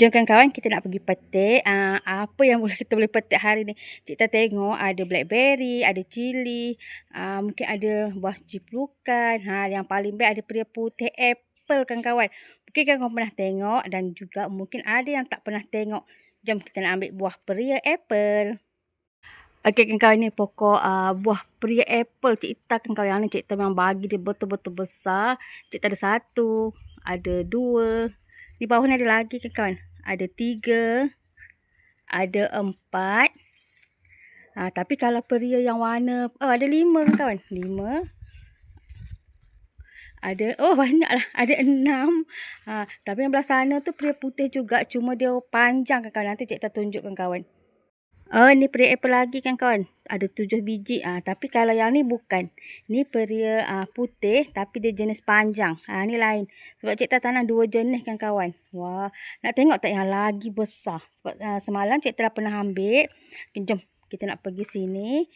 Jom kawan-kawan kita nak pergi petik. Uh, apa yang boleh kita boleh petik hari ni? Kita tengok ada blackberry, ada cili, uh, mungkin ada buah ciplukan. Ha, yang paling best ada peria putih apple kawan-kawan. Mungkin kawan pernah tengok dan juga mungkin ada yang tak pernah tengok. Jom kita nak ambil buah peria apple. Okey kawan-kawan ni pokok uh, buah peria apple cerita kawan-kawan. Yang ni cerita memang bagi dia betul-betul besar. Cerita ada satu, ada dua. Di bawah ni ada lagi kawan-kawan ada tiga, ada empat. Ha, tapi kalau peria yang warna, oh ada lima kan kawan? Lima. Ada, oh banyak lah. Ada enam. Ha, tapi yang belah sana tu peria putih juga. Cuma dia panjang kan kawan. Nanti cikgu tunjukkan kawan. Oh, ni peri apple lagi kan kawan. Ada tujuh biji. Ah, tapi kalau yang ni bukan. Ni peria ah, putih tapi dia jenis panjang. Ah, ni lain. Sebab cikgu tanam dua jenis kan kawan. Wah, nak tengok tak yang lagi besar. Sebab ah, semalam cikgu telah pernah ambil. Jom kita nak pergi sini.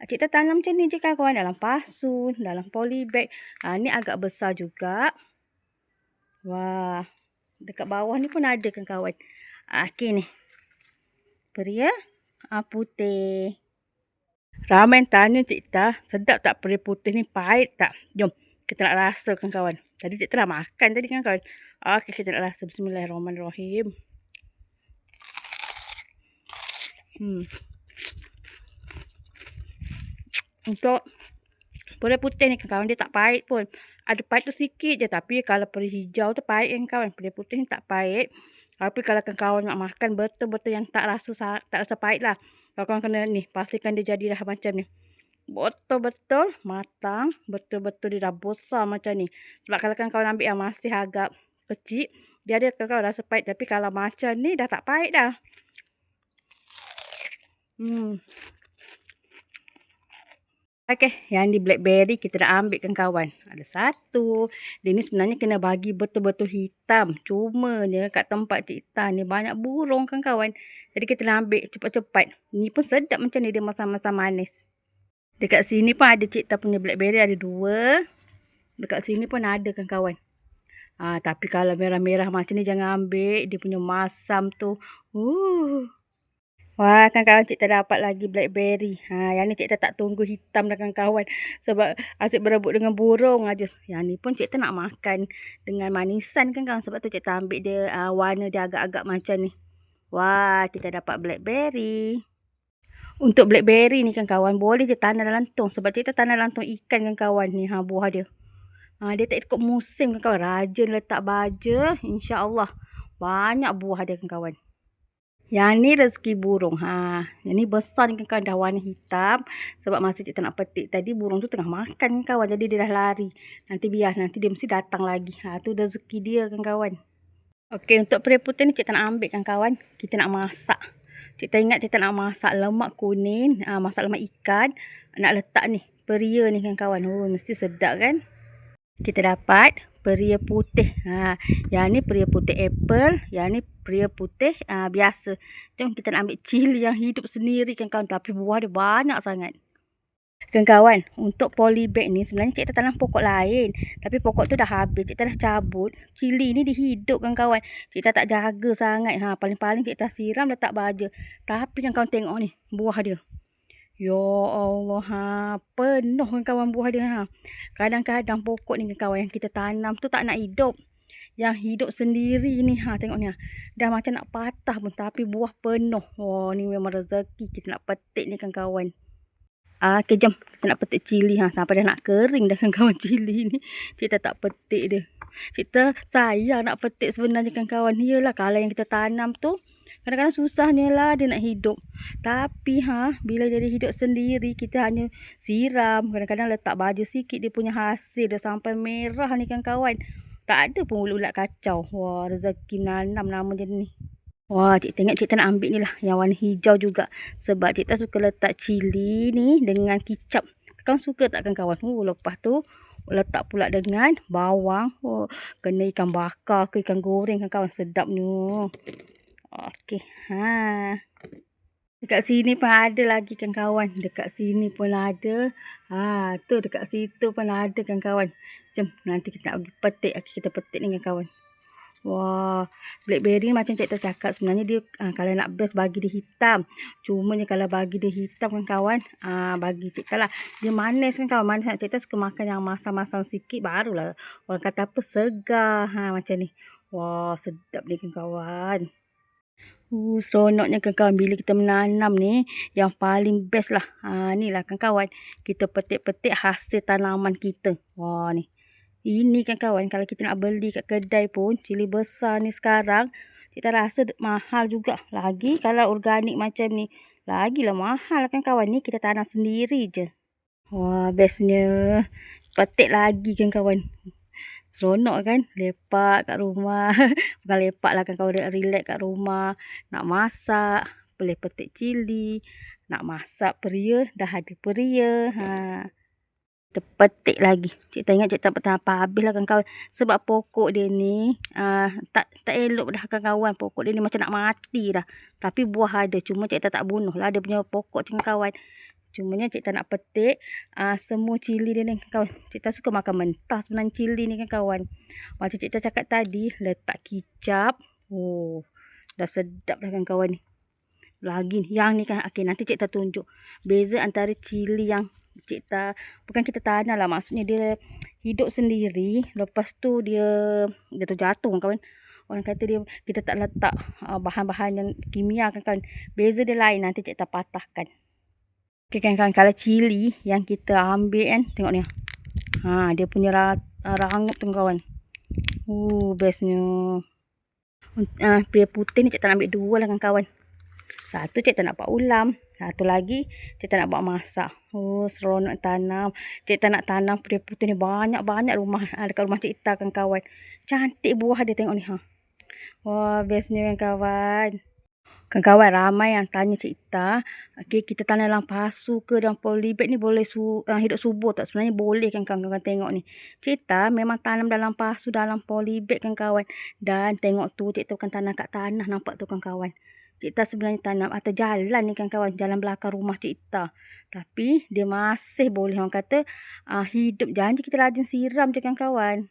Ah, cikgu tanam macam ni je kan kawan. Dalam pasun, dalam polybag. Ah, ni agak besar juga. Wah, dekat bawah ni pun ada kan kawan. Ah, okay ni. Peria uh, putih. Ramai tanya Cik Ta, sedap tak peri putih ni? Pahit tak? Jom, kita nak rasa kan kawan. Tadi Cik Ta dah makan tadi kan kawan. Okey, kita nak rasa. Bismillahirrahmanirrahim. Hmm. Untuk peri putih ni kan kawan, dia tak pahit pun. Ada pahit tu sikit je. Tapi kalau peri hijau tu pahit kan kawan. Peri putih ni tak pahit. Tapi kalau kawan nak makan betul-betul yang tak rasa tak rasa pahit lah. Kalau kawan kena ni, pastikan dia jadi dah macam ni. Betul-betul matang, betul-betul dia dah besar macam ni. Sebab kalau kawan ambil yang masih agak kecil, dia ada kawan rasa pahit. Tapi kalau macam ni dah tak pahit dah. Hmm. Okey, yang di blackberry kita dah ambil kan kawan. Ada satu. Dia ni sebenarnya kena bagi betul-betul hitam. Cuma Cumanya kat tempat Cik Tan ni banyak burung kan kawan. Jadi kita nak ambil cepat-cepat. Ni pun sedap macam ni dia masam-masam manis. Dekat sini pun ada Cik Tan punya blackberry ada dua. Dekat sini pun ada kan kawan. Ah, tapi kalau merah-merah macam ni jangan ambil. Dia punya masam tu. Uh. Wah, kan kawan cik tak dapat lagi blackberry. Ha, yang ni cik tak tunggu hitam dah kan kawan. Sebab asyik berebut dengan burung aja. Yang ni pun cik nak makan dengan manisan kan kawan. Sebab tu cik ambil dia uh, warna dia agak-agak macam ni. Wah, kita dapat blackberry. Untuk blackberry ni kan kawan, boleh je tanah dalam tong. Sebab cik tanah dalam tong ikan kan kawan ni, ha, buah dia. Ha, dia tak ikut musim kan kawan. Rajin letak baja, insya-Allah. Banyak buah dia kan kawan. Yang ni rezeki burung. Ha, yang ni besar ni kan dah warna hitam. Sebab masa kita nak petik tadi burung tu tengah makan kawan. Jadi dia dah lari. Nanti biar nanti dia mesti datang lagi. Ha, tu rezeki dia kan kawan. Okey, untuk peri putih ni kita nak ambil kan kawan. Kita nak masak. Kita ingat kita nak masak lemak kuning. Ha, masak lemak ikan. Nak letak ni. Peria ni kan kawan. Oh, mesti sedap kan. Kita dapat peria putih. Ha, yang ni peria putih apple, yang ni peria putih uh, biasa. Jom kita nak ambil cili yang hidup sendiri kan kawan. Tapi buah dia banyak sangat. Kan kawan, untuk polybag ni sebenarnya cik tanam pokok lain. Tapi pokok tu dah habis, cik dah cabut. Cili ni dihidup kan kawan. Cik tak jaga sangat. Ha, paling-paling cik siram letak baja. Tapi kan kawan tengok ni, buah dia. Ya Allah, ha, penuh kan kawan buah dia. Ha. Kadang-kadang pokok ni kan kawan yang kita tanam tu tak nak hidup. Yang hidup sendiri ni, ha, tengok ni. Ha. Dah macam nak patah pun tapi buah penuh. Wah, ni memang rezeki kita nak petik ni kan kawan. Ah, jom. Kita nak petik cili. Ha. Sampai dah nak kering dah kan kawan cili ni. Kita tak petik dia. Kita sayang nak petik sebenarnya kan kawan. Yalah kalau yang kita tanam tu Kadang-kadang susahnya lah dia nak hidup. Tapi ha, bila jadi hidup sendiri, kita hanya siram. Kadang-kadang letak baju sikit dia punya hasil. Dia sampai merah ni kan kawan. Tak ada pun ulat-ulat kacau. Wah, rezeki nanam nama dia ni. Wah, cik tengok cik nak ambil ni lah. Yang warna hijau juga. Sebab cik suka letak cili ni dengan kicap. Kau suka tak kan kawan? Oh, lepas tu letak pula dengan bawang. Oh, kena ikan bakar ke ikan goreng kan kawan. Sedap ni. Okey. Ha. Dekat sini pun ada lagi kan kawan. Dekat sini pun ada. Ha, tu dekat situ pun ada kan kawan. Jom nanti kita nak pergi petik. Okay, kita petik dengan kawan. Wah, blackberry macam cikgu cakap sebenarnya dia uh, kalau nak best bagi dia hitam. Cuma ni kalau bagi dia hitam kan kawan, uh, bagi cikgu lah. Dia manis kan kawan, manis nak cikgu suka makan yang masam-masam sikit barulah orang kata apa segar ha macam ni. Wah, sedap dia kan kawan. Uh, seronoknya kan kawan bila kita menanam ni yang paling best lah. Ha ni lah kan kawan. Kita petik-petik hasil tanaman kita. Wah ni. Ini kan kawan, kalau kita nak beli kat kedai pun, cili besar ni sekarang, kita rasa mahal juga. Lagi kalau organik macam ni, lagilah mahal kan kawan ni, kita tanam sendiri je. Wah, bestnya. Petik lagi kan kawan. Seronok kan, lepak kat rumah. Bukan lepak lah kan kawan, relax kat rumah. Nak masak, boleh petik cili. Nak masak peria, dah ada peria. Haa terpetik lagi. Cik tak ingat cik tak pernah apa habis lah kawan-kawan. Sebab pokok dia ni uh, tak tak elok dah kawan-kawan. Pokok dia ni macam nak mati dah. Tapi buah ada. Cuma cik tak tak bunuh lah. Dia punya pokok kawan-kawan. Cuma ni cik tak nak petik uh, semua cili dia ni kawan. Cik tak suka makan mentah sebenarnya cili ni kan kawan. Macam cik tak cakap tadi. Letak kicap. Oh, dah sedap dah kawan-kawan ni. Lagi ni. Yang ni kan. Okay, nanti cik tak tunjuk. Beza antara cili yang cipta bukan kita tanah lah maksudnya dia hidup sendiri lepas tu dia jatuh-jatuh kan kawan orang kata dia kita tak letak uh, bahan-bahan yang kimia kan kawan beza dia lain nanti cipta patahkan okay, kan kawan kalau cili yang kita ambil kan tengok ni ha dia punya rangup tu kawan uh bestnya uh, pria putih ni cipta ambil dua lah kan kawan satu cik tak nak buat ulam. Satu lagi cik tak nak buat masak. Oh seronok tanam. Cik tak nak tanam putih putih ni banyak-banyak rumah. Ha, dekat rumah cik kan kawan. Cantik buah dia tengok ni. Ha. Wah bestnya kan kawan. Kan kawan ramai yang tanya Cik Ita. Okay, kita tanam dalam pasu ke dalam polybag ni boleh su uh, hidup subur tak? Sebenarnya boleh kan kawan-kawan tengok ni. Cik Ita memang tanam dalam pasu dalam polybag kan kawan. Dan tengok tu Cik Ita kan tanam kat tanah nampak tu kan kawan. Cik Ta sebenarnya tanam atas jalan ni kan kawan. Jalan belakang rumah Cik Ta. Tapi dia masih boleh orang kata uh, hidup. Janji kita rajin siram je kan kawan.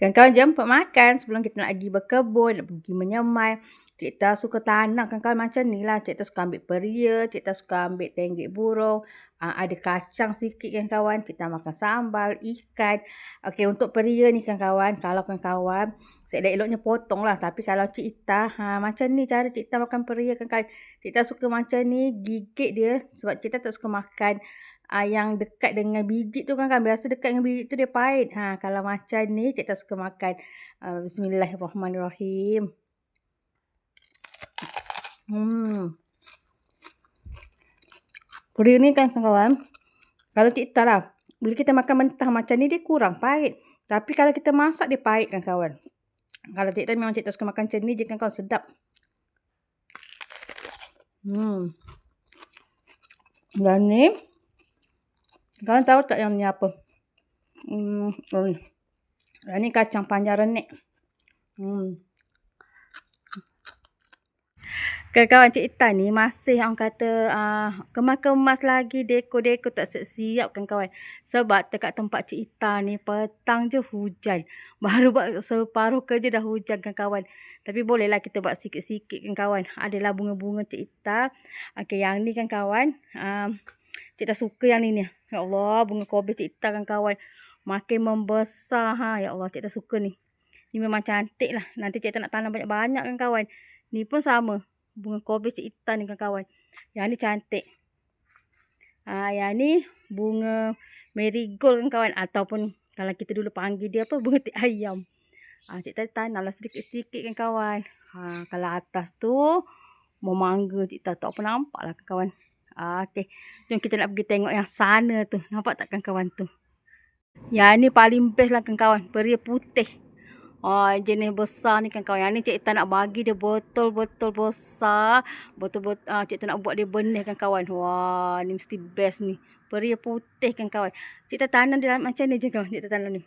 Kan kawan jemput makan sebelum kita nak pergi berkebun, nak pergi menyemai. Cik Ta suka tanam kan kawan macam ni lah. Cik Ta suka ambil peria, Cik Ta suka ambil tenggek burung. Uh, ada kacang sikit kan kawan. Cik Ta makan sambal, ikan. Okey untuk peria ni kan kawan. Kalau kan kawan, seelok-eloknya potong lah. Tapi kalau Cik Ita, ha, macam ni cara Cik Ita makan peria kan kawan. Cik Ta suka macam ni, gigit dia. Sebab Cik Ta tak suka makan uh, yang dekat dengan biji tu kan kan. Biasa dekat dengan biji tu dia pahit. Ha, kalau macam ni, Cik Ta suka makan. Uh, Bismillahirrahmanirrahim. Hmm. Puri ni kan kawan. Kalau kita lah. Bila kita makan mentah macam ni dia kurang pahit. Tapi kalau kita masak dia pahit kan kawan. Kalau kita memang cikgu suka makan macam ni je kan kawan sedap. Hmm. Dan ni. Kalian tahu tak yang ni apa? Hmm. Dan ni kacang panjang renek. Hmm. Kawan-kawan Cik Tan ni masih orang kata uh, kemas-kemas lagi deko-deko tak siap kan kawan. Sebab dekat tempat Cik Ita ni petang je hujan. Baru buat separuh kerja dah hujan kan kawan. Tapi bolehlah kita buat sikit-sikit kan kawan. Adalah bunga-bunga Cik Ita. Okay yang ni kan kawan. Um, Cik suka yang ni ni. Ya Allah bunga kobe Cik Ita kan kawan. Makin membesar ha. Ya Allah Cik Ita suka ni. Ni memang cantik lah. Nanti Cik Ita nak tanam banyak-banyak kan kawan. Ni pun sama bunga kobis hitam ni kawan-kawan. Yang ni cantik. Ha, yang ni bunga marigold kan kawan. Ataupun kalau kita dulu panggil dia apa bunga tik ayam. Ha, cik tadi tanamlah sedikit-sedikit kan kawan. Ha, kalau atas tu mau mangga cik tak tahu apa nampak lah kan kawan. Ha, okay. Jom kita nak pergi tengok yang sana tu. Nampak tak kan kawan tu? Yang ni paling best lah kan kawan. Peria putih. Oh, jenis besar ni kan kawan. Yang ni cik tak nak bagi dia betul-betul besar. Betul-betul uh, cik tak nak buat dia benih kan kawan. Wah, ni mesti best ni. Peria putih kan kawan. Cik tak tanam dia macam ni je kawan. Cik tak tanam ni.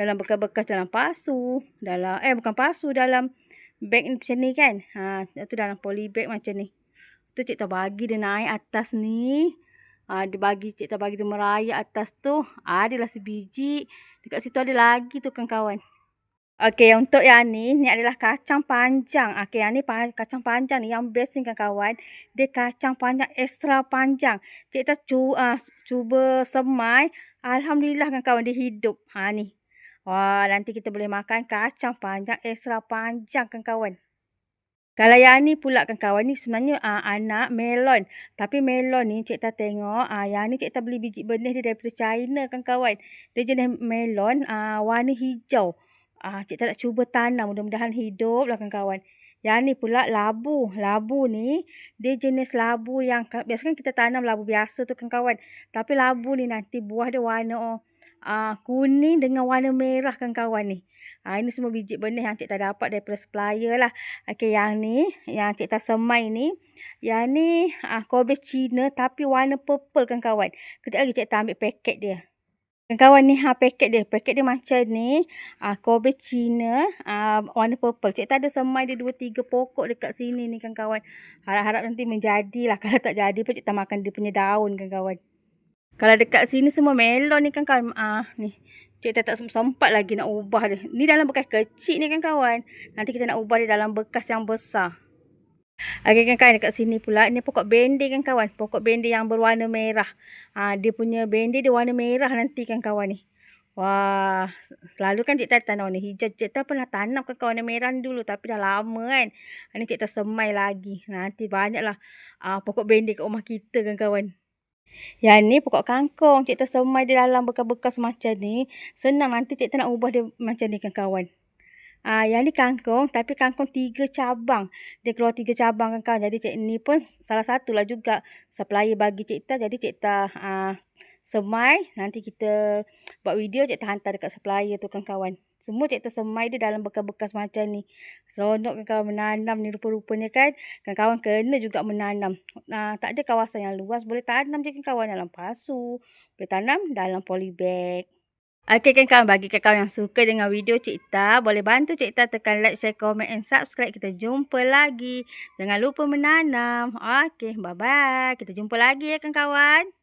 Dalam bekas-bekas dalam pasu. Dalam, eh bukan pasu. Dalam bag ni macam ni kan. Ha, itu dalam poly bag macam ni. Tu cik tak bagi dia naik atas ni. Ha, dia bagi, cik tak bagi dia merayak atas tu. Adalah sebiji. Dekat situ ada lagi tu kan kawan. Okey, untuk yang ni, ni adalah kacang panjang. Okey, yang ni kacang panjang ni yang best ni kawan-kawan. Dia kacang panjang ekstra panjang. Cik kita cu, uh, cuba semai. Alhamdulillah kawan-kawan dia hidup. Ha ni. Wah, nanti kita boleh makan kacang panjang ekstra panjang kawan-kawan. Kalau yang ni pula kawan-kawan ni sebenarnya uh, anak melon. Tapi melon ni cik tak tengok. Uh, yang ni cik tak beli biji benih dia daripada China kawan-kawan. Dia jenis melon uh, warna hijau. Ah, cik tak nak cuba tanam. Mudah-mudahan hidup lah kawan-kawan. Yang ni pula labu. Labu ni dia jenis labu yang biasanya kita tanam labu biasa tu kawan-kawan. Tapi labu ni nanti buah dia warna oh, uh, kuning dengan warna merah kawan-kawan ni. Ah, ini semua biji benih yang cik tak dapat daripada supplier lah. Okey, yang ni, yang cik tak semai ni. Yang ni ah, kobe Cina tapi warna purple kawan-kawan. Kejap lagi cik tak ambil paket dia. Kawan ni ha paket dia. Paket dia macam ni. Ah Kobe Cina ah warna purple. Cik tak ada semai dia dua tiga pokok dekat sini ni kan kawan. Harap-harap nanti menjadilah. Kalau tak jadi pun cik makan dia punya daun kan kawan. Kalau dekat sini semua melon ni kan kawan. Ah ni. Cik tak, sempat lagi nak ubah dia. Ni dalam bekas kecil ni kan kawan. Nanti kita nak ubah dia dalam bekas yang besar. Okey kan kawan dekat sini pula ni pokok bendi kan kawan. Pokok bendi yang berwarna merah. Ha, dia punya bendi dia warna merah nanti kan kawan ni. Wah, selalu kan cik tak tanam ni hijau. Cik tak pernah tanam kan kawan merah dulu tapi dah lama kan. Ha, ni cik tak semai lagi. Nanti banyaklah uh, pokok bendi kat rumah kita kan kawan. Yang ni pokok kangkung. Cik tak semai di dalam bekas-bekas macam ni. Senang nanti cik tak nak ubah dia macam ni kan kawan. Ah, yang ni kangkung tapi kangkung tiga cabang. Dia keluar tiga cabang kawan. Jadi cik ni pun salah satu lah juga supplier bagi cik ta. Jadi cik ta ah, semai. Nanti kita buat video cik ta hantar dekat supplier tu kan kawan. Semua cik ta semai dia dalam bekas-bekas macam ni. Seronok kan kawan menanam ni rupa-rupanya kan. Kan kawan kena juga menanam. Nah, tak ada kawasan yang luas. Boleh tanam je kan kawan dalam pasu. Boleh tanam dalam polybag. Okey kan kawan, bagi kawan yang suka dengan video Cik Ta, boleh bantu Cik Ta tekan like, share, comment and subscribe. Kita jumpa lagi. Jangan lupa menanam. Okey, bye-bye. Kita jumpa lagi ya kan kawan.